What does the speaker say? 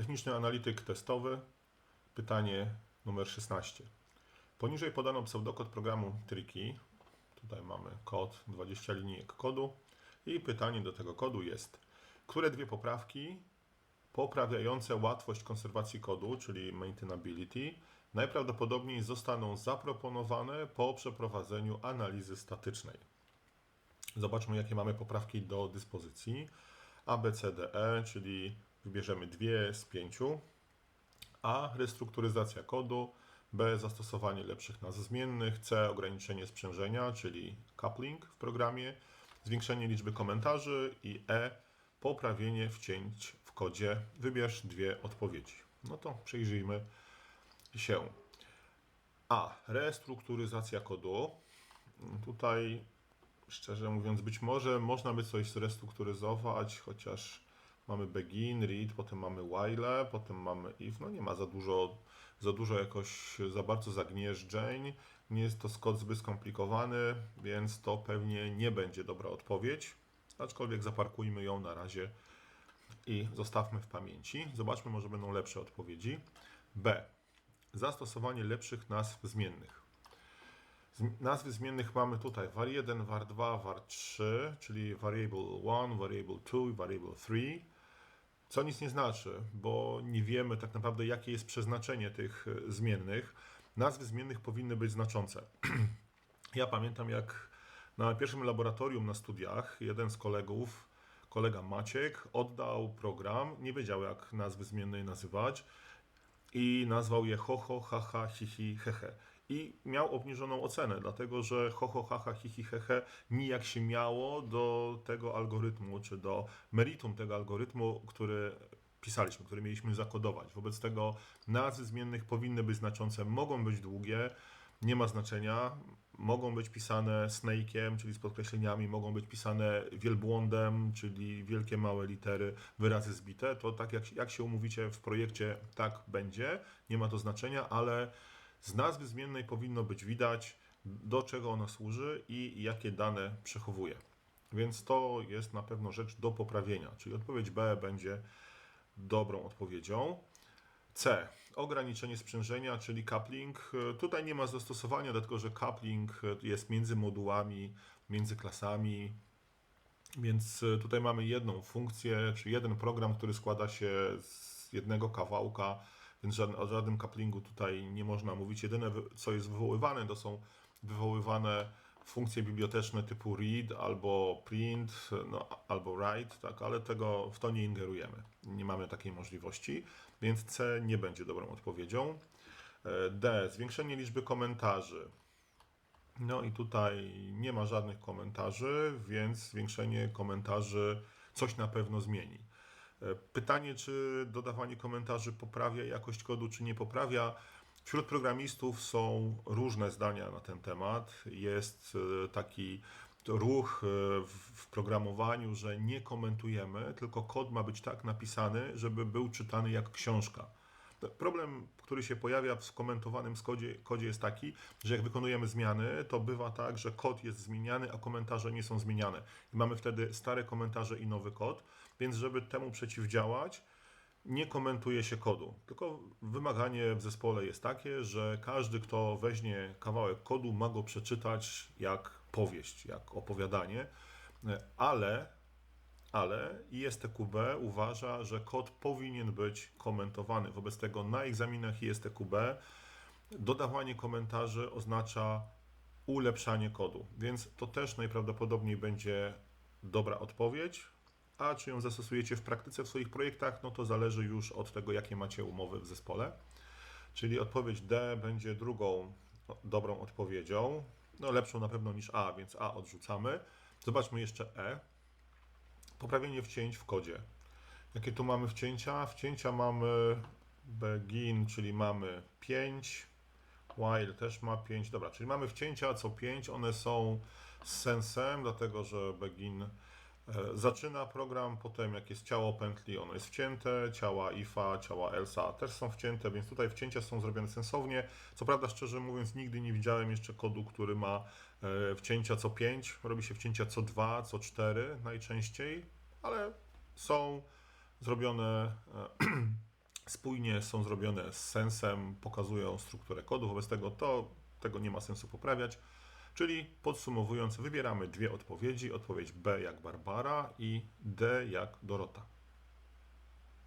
Techniczny analityk testowy. Pytanie numer 16. Poniżej podano pseudokod programu Tricky. Tutaj mamy kod 20 linijek kodu. I pytanie do tego kodu jest, które dwie poprawki poprawiające łatwość konserwacji kodu, czyli maintainability, najprawdopodobniej zostaną zaproponowane po przeprowadzeniu analizy statycznej. Zobaczmy, jakie mamy poprawki do dyspozycji. A, B, C, D, E, czyli wybierzemy dwie z pięciu. A. Restrukturyzacja kodu. B. Zastosowanie lepszych nazw zmiennych. C. Ograniczenie sprzężenia, czyli coupling w programie. Zwiększenie liczby komentarzy. I E. Poprawienie wcięć w kodzie. Wybierz dwie odpowiedzi. No to przyjrzyjmy się. A. Restrukturyzacja kodu. Tutaj szczerze mówiąc, być może można by coś zrestrukturyzować, chociaż mamy begin, read, potem mamy while, potem mamy if. No nie ma za dużo, za dużo jakoś, za bardzo zagnieżdżeń. Nie jest to kod zbyt skomplikowany, więc to pewnie nie będzie dobra odpowiedź. Aczkolwiek zaparkujmy ją na razie i zostawmy w pamięci. Zobaczmy, może będą lepsze odpowiedzi. B. Zastosowanie lepszych nazw zmiennych. Zm- Nazwy zmiennych mamy tutaj var1, var2, var3, czyli variable 1, variable 2 i variable 3. Co nic nie znaczy, bo nie wiemy tak naprawdę, jakie jest przeznaczenie tych e, zmiennych. Nazwy zmiennych powinny być znaczące. ja pamiętam, jak na pierwszym laboratorium na studiach jeden z kolegów, kolega Maciek, oddał program, nie wiedział jak nazwy zmiennej nazywać i nazwał je ho, ho, ha, ha, hi, hi, he, he. I miał obniżoną ocenę, dlatego że ho, ho, ha, ha, hi, hi, he, he nijak się miało do tego algorytmu, czy do meritum tego algorytmu, który pisaliśmy, który mieliśmy zakodować. Wobec tego nazwy zmiennych powinny być znaczące, mogą być długie, nie ma znaczenia. Mogą być pisane snake'iem, czyli z podkreśleniami, mogą być pisane wielbłądem, czyli wielkie, małe litery, wyrazy zbite. To tak jak, jak się umówicie w projekcie, tak będzie. Nie ma to znaczenia, ale z nazwy zmiennej powinno być widać, do czego ona służy i jakie dane przechowuje. Więc to jest na pewno rzecz do poprawienia. Czyli odpowiedź B będzie dobrą odpowiedzią. C. Ograniczenie sprzężenia, czyli coupling. Tutaj nie ma zastosowania, dlatego że coupling jest między modułami, między klasami. Więc tutaj mamy jedną funkcję, czy jeden program, który składa się z jednego kawałka, więc żaden, o żadnym couplingu tutaj nie można mówić. Jedyne, co jest wywoływane, to są wywoływane funkcje biblioteczne typu read albo print, no, albo write, tak, ale tego w to nie ingerujemy. Nie mamy takiej możliwości, więc C nie będzie dobrą odpowiedzią. E, D. Zwiększenie liczby komentarzy. No i tutaj nie ma żadnych komentarzy, więc zwiększenie komentarzy coś na pewno zmieni. E, Pytanie, czy dodawanie komentarzy poprawia jakość kodu, czy nie poprawia. Wśród programistów są różne zdania na ten temat. Jest e, taki ruch e, w w programowaniu, że nie komentujemy, tylko kod ma być tak napisany, żeby był czytany jak książka. Problem, który się pojawia w skomentowanym kodzie, kodzie jest taki, że jak wykonujemy zmiany, to bywa tak, że kod jest zmieniany, a komentarze nie są zmieniane. I mamy wtedy stare komentarze i nowy kod, więc żeby temu przeciwdziałać, nie komentuje się kodu. Tylko wymaganie w zespole jest takie, że każdy, kto weźmie kawałek kodu, ma go przeczytać jak powieść, jak opowiadanie, ale ale ISTQB uważa, że kod powinien być komentowany. Wobec tego na egzaminach ISTQB dodawanie komentarzy oznacza ulepszanie kodu, więc to też najprawdopodobniej będzie dobra odpowiedź. A czy ją zastosujecie w praktyce w swoich projektach, no to zależy już od tego, jakie macie umowy w zespole. Czyli odpowiedź D będzie drugą dobrą odpowiedzią. No lepszą na pewno niż A, więc A odrzucamy. Zobaczmy jeszcze E. Poprawienie wcięć w kodzie. Jakie tu mamy wcięcia? Wcięcia mamy begin, czyli mamy 5, while też ma 5. Dobra, czyli mamy wcięcia co 5. One są z sensem, dlatego że begin zaczyna program, potem jak jest ciało pętli, ono jest wcięte, ciała ifa, ciała elsa też są wcięte, więc tutaj wcięcia są zrobione sensownie. Co prawda, szczerze mówiąc, nigdy nie widziałem jeszcze kodu, który ma e, wcięcia co 5, robi się wcięcia co 2, co 4 najczęściej, ale są zrobione, e, spójnie, są zrobione z sensem, pokazują strukturę kodu, wobec tego to tego nie ma sensu poprawiać. Czyli podsumowując, wybieramy dwie odpowiedzi: odpowiedź B jak Barbara i D jak Dorota.